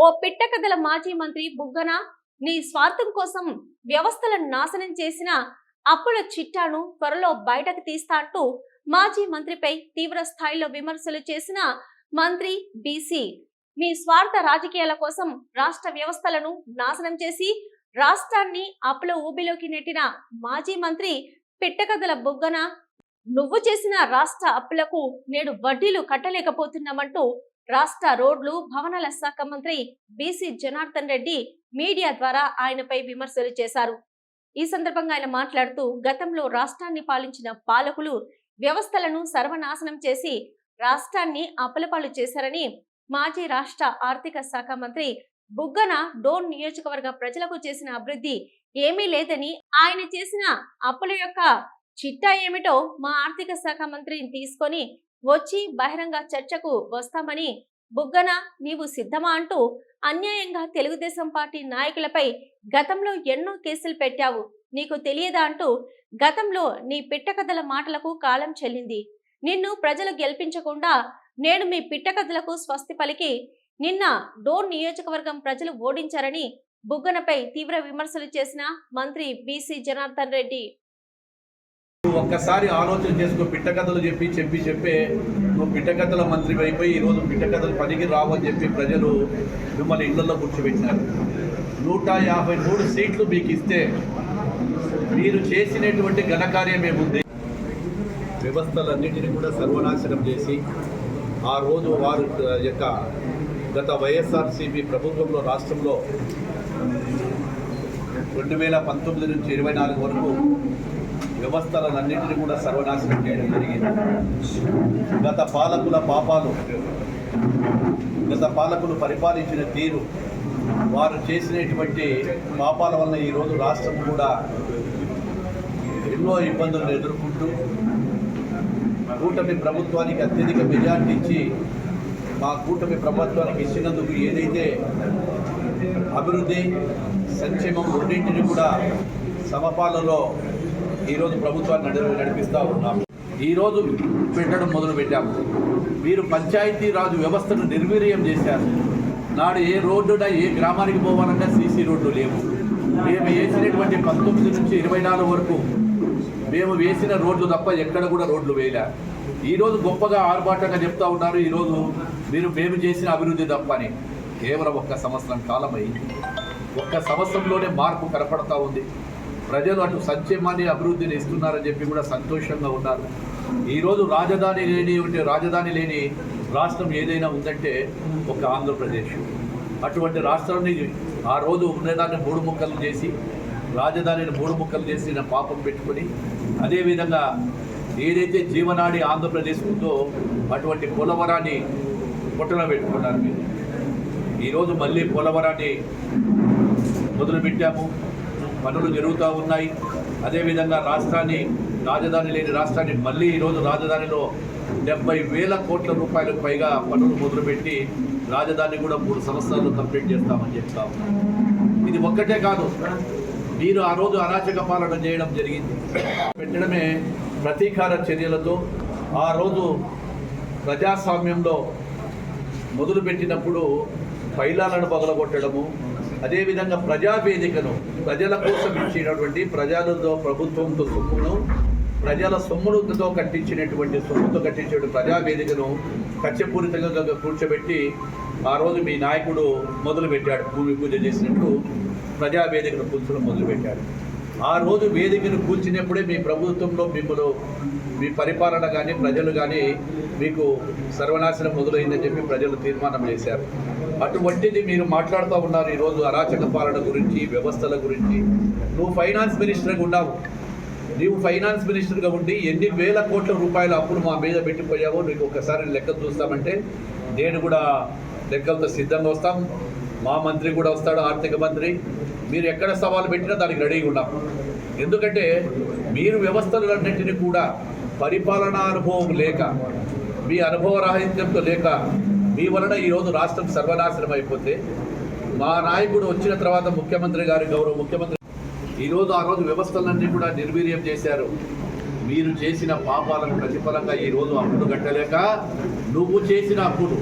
ఓ పిట్టకథల మాజీ మంత్రి బుగ్గన నీ స్వార్థం కోసం వ్యవస్థలను నాశనం చేసిన అప్పుల చిట్టాను త్వరలో బయటకు తీస్తా అంటూ మాజీ మంత్రిపై తీవ్ర స్థాయిలో విమర్శలు చేసిన మంత్రి బీసీ మీ స్వార్థ రాజకీయాల కోసం రాష్ట్ర వ్యవస్థలను నాశనం చేసి రాష్ట్రాన్ని అప్పుల ఊబిలోకి నెట్టిన మాజీ మంత్రి పిట్టకథల బుగ్గన నువ్వు చేసిన రాష్ట్ర అప్పులకు నేడు వడ్డీలు కట్టలేకపోతున్నామంటూ రాష్ట్ర రోడ్లు భవనాల శాఖ మంత్రి బీసీ జనార్దన్ రెడ్డి మీడియా ద్వారా ఆయనపై విమర్శలు చేశారు. ఈ సందర్భంగా ఆయన మాట్లాడుతూ గతంలో రాష్ట్రాన్ని పాలించిన పాలకులు వ్యవస్థలను సర్వనాశనం చేసి రాష్ట్రాన్ని అపలపాలు చేశారని మాజీ రాష్ట్ర ఆర్థిక శాఖ మంత్రి బుగ్గన డోన్ నియోజకవర్గ ప్రజలకు చేసిన అభివృద్ధి ఏమీ లేదని ఆయన చేసిన అప్పుల యొక్క చిట్టా ఏమిటో మా ఆర్థిక శాఖ మంత్రిని తీసుకొని వచ్చి బహిరంగ చర్చకు వస్తామని బుగ్గన నీవు సిద్ధమా అంటూ అన్యాయంగా తెలుగుదేశం పార్టీ నాయకులపై గతంలో ఎన్నో కేసులు పెట్టావు. నీకు తెలియదా అంటూ గతంలో నీ పిట్టకథల మాటలకు కాలం చెల్లింది. నిన్ను ప్రజలు గెలిపించకుండా నేను మీ పిట్టకథలకు స్వస్తి పలికి నిన్న డోర్ నియోజకవర్గం ప్రజలు ఓడించారని బుగ్గనపై తీవ్ర విమర్శలు చేసిన మంత్రి బీసీ జనార్దన్ రెడ్డి. నువ్వు ఒక్కసారి ఆలోచన చేసుకో పిట్టకథలు చెప్పి చెప్పి చెప్పే. నువ్వు పిట్టకథల మంత్రి అయిపోయి ఈరోజు పిట్టకథలు పనికి రావని చెప్పి ప్రజలు మిమ్మల్ని ఇళ్ళలో కూర్చోబెట్టినారు. నూట యాభై మూడు సీట్లు మీకు ఇస్తే మీరు చేసినటువంటి ఘనకార్యం ఏముంది వ్యవస్థలన్నింటినీ కూడా సర్వనాశనం చేసి ఆ రోజు వారు యొక్క గత వైఎస్ఆర్సీపీ ప్రభుత్వంలో రాష్ట్రంలో రెండు వేల పంతొమ్మిది నుంచి ఇరవై నాలుగు వరకు వ్యవస్థలన్నింటినీ కూడా సర్వనాశనం చేయడం జరిగింది. గత పాలకుల పాపాలు గత పాలకులు పరిపాలించిన తీరు వారు చేసినటువంటి పాపాల వల్ల ఈరోజు రాష్ట్రం కూడా ఎన్నో ఇబ్బందులను ఎదుర్కొంటూ కూటమి ప్రభుత్వానికి అత్యధిక మెజార్టీ ఇచ్చి మా కూటమి ప్రభుత్వానికి ఇచ్చినందుకు ఏదైతే అభివృద్ధి సంక్షేమం రెండింటిని కూడా సమపాలలో ఈరోజు ప్రభుత్వాన్ని నడి నడిపిస్తూ ఉన్నాము ఈరోజు పెట్టడం మొదలు పెట్టాము మీరు పంచాయతీ రాజు వ్యవస్థను నిర్వీర్యం చేశారు. నాడు ఏ రోడ్డున ఏ గ్రామానికి పోవాలన్నా సీసీ రోడ్డు లేవు. మేము వేసినటువంటి పంతొమ్మిది నుంచి ఇరవై నాలుగు వరకు మేము వేసిన రోడ్లు తప్ప ఎక్కడ కూడా రోడ్లు వేయలే. ఈరోజు గొప్పగా ఆర్భాటంగా చెప్తా ఉన్నారు. ఈరోజు మీరు మేము చేసిన అభివృద్ధి తప్ప అని కేవలం ఒక్క సంవత్సరం కాలమై ఒక్క సంవత్సరంలోనే మార్పు కనపడతా ఉంది. ప్రజలు అటు సంక్షేమాన్ని అభివృద్ధిని ఇస్తున్నారని చెప్పి కూడా సంతోషంగా ఉన్నారు. ఈరోజు రాజధాని లేని ఉంటే రాజధాని లేని రాష్ట్రం ఏదైనా ఉందంటే ఒక ఆంధ్రప్రదేశ్. అటువంటి రాష్ట్రాన్ని ఆ రోజు ఉండేదాన్ని మూడు ముక్కలు చేసి రాజధానిని మూడు ముక్కలు చేసిన పాపం పెట్టుకొని అదేవిధంగా ఏదైతే జీవనాడి ఆంధ్రప్రదేశ్ ఉందో అటువంటి పోలవరాన్ని పుట్టన పెట్టుకున్నారు మీరు. ఈరోజు మళ్ళీ పోలవరాన్ని మొదలుపెట్టాము. పనులు జరుగుతూ ఉన్నాయి. అదేవిధంగా రాష్ట్రాన్ని రాజధాని లేని రాష్ట్రాన్ని మళ్ళీ ఈరోజు రాజధానిలో డెబ్బై వేల కోట్ల రూపాయలకు పైగా పనులు మొదలుపెట్టి రాజధాని కూడా మూడు సంవత్సరాలు కంప్లీట్ చేస్తామని చెప్తాము ఇది ఒక్కటే కాదు. మీరు ఆ రోజు అరాచక పాలన చేయడం జరిగింది. పెట్టడమే ప్రతీకార చర్యలతో ఆ రోజు ప్రజాస్వామ్యంలో మొదలుపెట్టినప్పుడు పైలాలను పగలగొట్టడము అదేవిధంగా ప్రజావేదికను ప్రజల కోసం ఇచ్చినటువంటి ప్రజలతో ప్రభుత్వంతో సొమ్మును ప్రజల సొమ్ములతో కట్టించినటువంటి సొమ్ముతో కట్టించినటువంటి ప్రజావేదికను కచ్చపూరితంగా కూర్చోబెట్టి ఆ రోజు మీ నాయకుడు మొదలుపెట్టాడు భూమి పూజ చేసినట్టు ప్రజావేదికను కూర్చొని మొదలుపెట్టాడు. ఆ రోజు వేదికను కూల్చినప్పుడే మీ ప్రభుత్వంలో మిమ్మల్ని మీ పరిపాలన కానీ ప్రజలు కానీ మీకు సర్వనాశనం మొదలైందని చెప్పి ప్రజలు తీర్మానం చేశారు. అటువంటిది మీరు మాట్లాడుతూ ఉన్నారు ఈరోజు అరాచక పాలన గురించి వ్యవస్థల గురించి. నువ్వు ఫైనాన్స్ మినిస్టర్గా ఉన్నావు. నీవు ఫైనాన్స్ మినిస్టర్గా ఉండి ఎన్ని వేల కోట్ల రూపాయల అప్పులు మా మీద పెట్టిపోయావో నీకు ఒకసారి లెక్క చూస్తామంటే నేను కూడా లెక్కలతో సిద్ధంగా వస్తాం. మా మంత్రి కూడా వస్తాడు ఆర్థిక మంత్రి. మీరు ఎక్కడ సవాలు పెట్టినా దానికి రెడీగా ఉన్నాం ఎందుకంటే మీరు వ్యవస్థలన్నింటినీ కూడా పరిపాలనా అనుభవం లేక మీ అనుభవ రాహిత్యంతో లేక మీ వలన ఈరోజు రాష్ట్రం సర్వనాశనం అయిపోతే మా నాయకుడు వచ్చిన తర్వాత ముఖ్యమంత్రి గారి గౌరవ ముఖ్యమంత్రి ఈరోజు ఆ రోజు వ్యవస్థలన్నీ కూడా నిర్వీర్యం చేశారు. మీరు చేసిన పాపాలకు ప్రతిఫలంగా ఈరోజు అప్పులు కట్టలేక నువ్వు చేసిన అప్పులు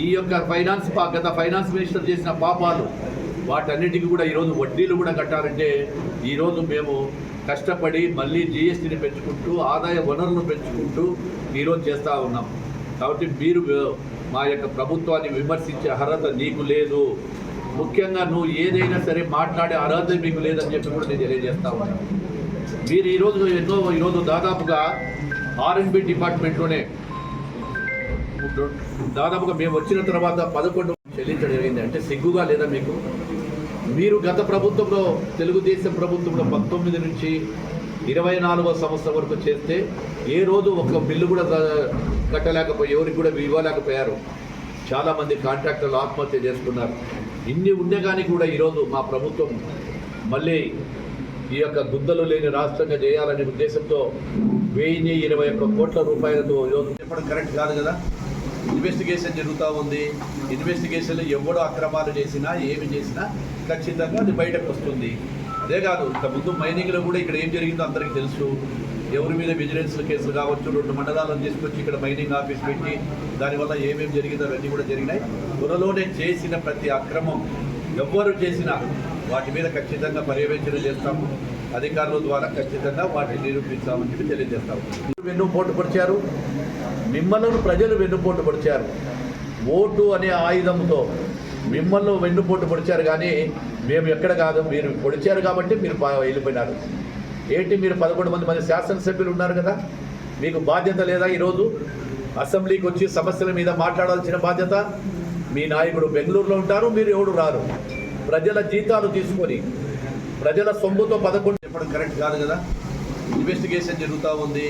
ఈ యొక్క ఫైనాన్స్ పా- గత ఫైనాన్స్ మినిస్టర్ చేసిన పాపాలు వాటన్నిటికీ కూడా ఈరోజు వడ్డీలు కూడా కట్టాలంటే ఈరోజు మేము కష్టపడి మళ్ళీ జీఎస్టీని పెంచుకుంటూ ఆదాయ వనరులను పెంచుకుంటూ ఈరోజు చేస్తూ ఉన్నాం. కాబట్టి మీరు మా యొక్క ప్రభుత్వాన్ని విమర్శించే అర్హత నీకు లేదు. ముఖ్యంగా నువ్వు ఏదైనా సరే మాట్లాడే అర్హత మీకు లేదని చెప్పి కూడా నేను తెలియజేస్తా ఉన్నాను మీరు ఈరోజు ఎన్నో ఈరోజు దాదాపుగా ఆర్ఎన్బి డిపార్ట్మెంట్లోనే దాదాపుగా మేము వచ్చిన తర్వాత పదకొండు చెల్లించడం జరిగింది. అంటే సిగ్గుగా లేదా మీకు? మీరు గత ప్రభుత్వంలో తెలుగుదేశం ప్రభుత్వంలో పంతొమ్మిది నుంచి ఇరవై నాలుగో సంవత్సరం వరకు చేస్తే ఏ రోజు ఒక బిల్లు కూడా కట్టలేకపోయి ఎవరికి కూడా ఇవ్వలేకపోయారు. చాలామంది కాంట్రాక్టర్లు ఆత్మహత్య చేసుకున్నారు. ఇన్ని ఉండగానే కూడా ఈరోజు మా ప్రభుత్వం మళ్ళీ ఈ యొక్క గుద్దలు లేని రాష్ట్రంగా చేయాలనే ఉద్దేశంతో వెయ్యి ఇరవై ఒక్క కోట్ల రూపాయలతో ఈరోజు చెప్పడం కరెక్ట్ కాదు కదా? ఇన్వెస్టిగేషన్ జరుగుతూ ఉంది. ఇన్వెస్టిగేషన్లో ఎవడో అక్రమాలు చేసినా ఏమి చేసినా ఖచ్చితంగా అది బయటకు వస్తుంది. అదే కాదు ఇంత ముందు మైనింగ్లో కూడా ఇక్కడ ఏం జరిగిందో అందరికీ తెలుసు. ఎవరి మీద విజిలెన్స్ కేసులు కావచ్చు రెండు మండలాలను తీసుకొచ్చి ఇక్కడ మైనింగ్ ఆఫీస్ పెట్టి దానివల్ల ఏమేమి జరిగిందో అవన్నీ కూడా జరిగినాయి. త్వరలోనే చేసిన ప్రతి అక్రమం ఎవ్వరు చేసినా వాటి మీద ఖచ్చితంగా పర్యవేక్షణ చేస్తాము. అధికారుల ద్వారా ఖచ్చితంగా వాటిని నిరూపించామని చెప్పి తెలియజేస్తాము. వెన్నుపోటు పొడిచారు మిమ్మల్ని ప్రజలు వెన్నుపోటు పొడిచారు ఓటు అనే ఆయుధంతో మిమ్మల్ని వెన్నుపోటు పొడిచారు కానీ మేము ఎక్కడ కాదు. మీరు పొడిచారు కాబట్టి మీరు వెళ్ళిపోయినారు. ఏంటి మీరు పదకొండు మంది మంది శాసనసభ్యులు ఉన్నారు కదా? మీకు బాధ్యత లేదా ఈరోజు? అసెంబ్లీకి వచ్చి సమస్యల మీద మాట్లాడాల్సిన బాధ్యత? మీ నాయకుడు బెంగళూరులో ఉంటారు మీరు ఎవడు రారు? ప్రజల జీతాలు తీసుకొని ప్రజల సొమ్ముతో పదకొండు చెప్పడం కరెక్ట్ కాదు కదా? ఇన్వెస్టిగేషన్ జరుగుతూ ఉంది.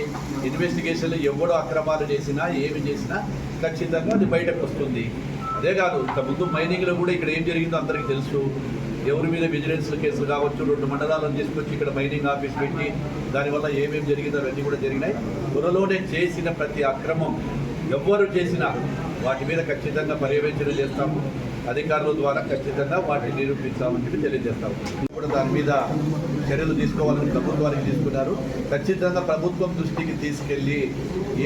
ఇన్వెస్టిగేషన్లో ఎవడో అక్రమాలు చేసినా ఏమి చేసినా ఖచ్చితంగా అది బయటకు వస్తుంది. అదే కాదు ఇంతకుముందు మైనింగ్లో కూడా ఇక్కడ ఏం జరిగిందో అందరికీ తెలుసు. ఎవరి మీద విజిలెన్స్ కేసులు కావచ్చు రెండు మండలాలను తీసుకొచ్చి ఇక్కడ మైనింగ్ ఆఫీస్ పెట్టి దానివల్ల ఏమేమి జరిగిందో అవన్నీ కూడా జరిగినాయి. త్వరలోనే చేసిన ప్రతి అక్రమం ఎవ్వరు చేసినా వాటి మీద ఖచ్చితంగా పర్యవేక్షణ చేస్తాము. అధికారుల ద్వారా ఖచ్చితంగా వాటిని నిరూపిస్తామని చెప్పి తెలియజేస్తాము. కూడా దాని మీద చర్యలు తీసుకోవాలని ప్రభుత్వానికి తీసుకున్నారు. ఖచ్చితంగా ప్రభుత్వం దృష్టికి తీసుకెళ్ళి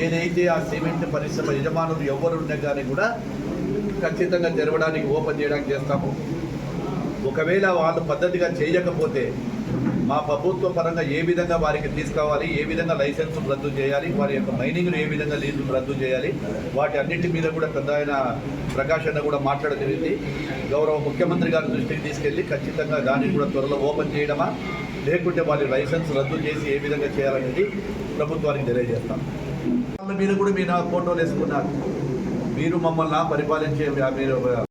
ఏదైతే ఆ సిమెంట్ పరిశ్రమ యజమానులు ఎవరు ఉన్నా కానీ కూడా ఖచ్చితంగా తెరవడానికి ఓపెన్ చేయడానికి చేస్తాము. ఒకవేళ వాళ్ళు పద్ధతిగా చేయకపోతే మా ప్రభుత్వ పరంగా ఏ విధంగా వారికి తీసుకోవాలి ఏ విధంగా లైసెన్స్ రద్దు చేయాలి వారి యొక్క మైనింగ్ను ఏ విధంగా లీజులు రద్దు చేయాలి వాటి అన్నింటి మీద కూడా పెద్ద ఆయన ప్రకాష్ అన్న కూడా మాట్లాడడం జరిగింది. గౌరవ ముఖ్యమంత్రి గారి దృష్టికి తీసుకెళ్ళి ఖచ్చితంగా దాన్ని కూడా త్వరలో ఓపెన్ చేయడమా లేకుంటే వారి లైసెన్స్ రద్దు చేసి ఏ విధంగా చేయాలనేది ప్రభుత్వానికి తెలియజేస్తాం. మీరు కూడా మీ నా ఫోటోలు వేసుకున్నారు. మీరు మమ్మల్ని పరిపాలించే మీరు